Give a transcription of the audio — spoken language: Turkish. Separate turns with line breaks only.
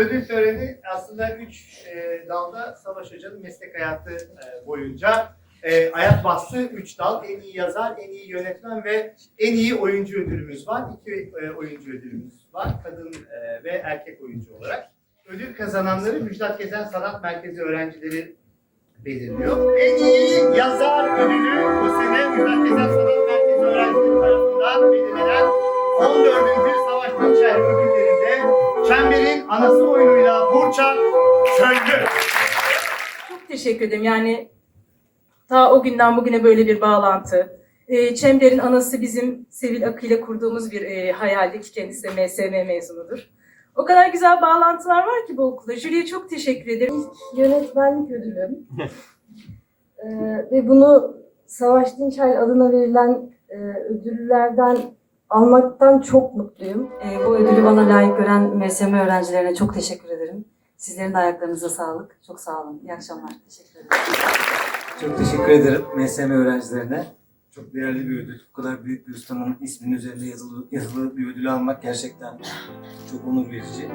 ödül töreni aslında üç e, dalda Savaş Hoca'nın meslek hayatı e, boyunca e, ayak bastığı üç dal. En iyi yazar, en iyi yönetmen ve en iyi oyuncu ödülümüz var. İki e, oyuncu ödülümüz var. Kadın e, ve erkek oyuncu olarak. Ödül kazananları Müjdat Gezen Sanat Merkezi öğrencileri belirliyor. En iyi yazar ödülü bu sene Müjdat Gezen Sanat Merkezi öğrencileri tarafından belirlenen 14. Savaş Dinçer Çember'in anası oyunuyla Burçak Çöndü.
Çok teşekkür ederim. Yani ta o günden bugüne böyle bir bağlantı. Ee, Çember'in anası bizim Sevil Akı ile kurduğumuz bir e, hayaldi ki kendisi de MSM mezunudur. O kadar güzel bağlantılar var ki bu okulda. Jüriye çok teşekkür ederim.
yönetmenlik ödülüm. Ee, ve bunu Savaş Dinçay adına verilen e, ödüllerden almaktan çok mutluyum.
Ee, bu ödülü bana layık gören MSM öğrencilerine çok teşekkür ederim. Sizlerin de ayaklarınıza sağlık. Çok sağ olun. İyi akşamlar. Teşekkür ederim.
Çok teşekkür ederim MSM öğrencilerine. Çok değerli bir ödül. Bu kadar büyük bir ustanın isminin üzerinde yazılı, yazılı bir ödül almak gerçekten çok onur verici.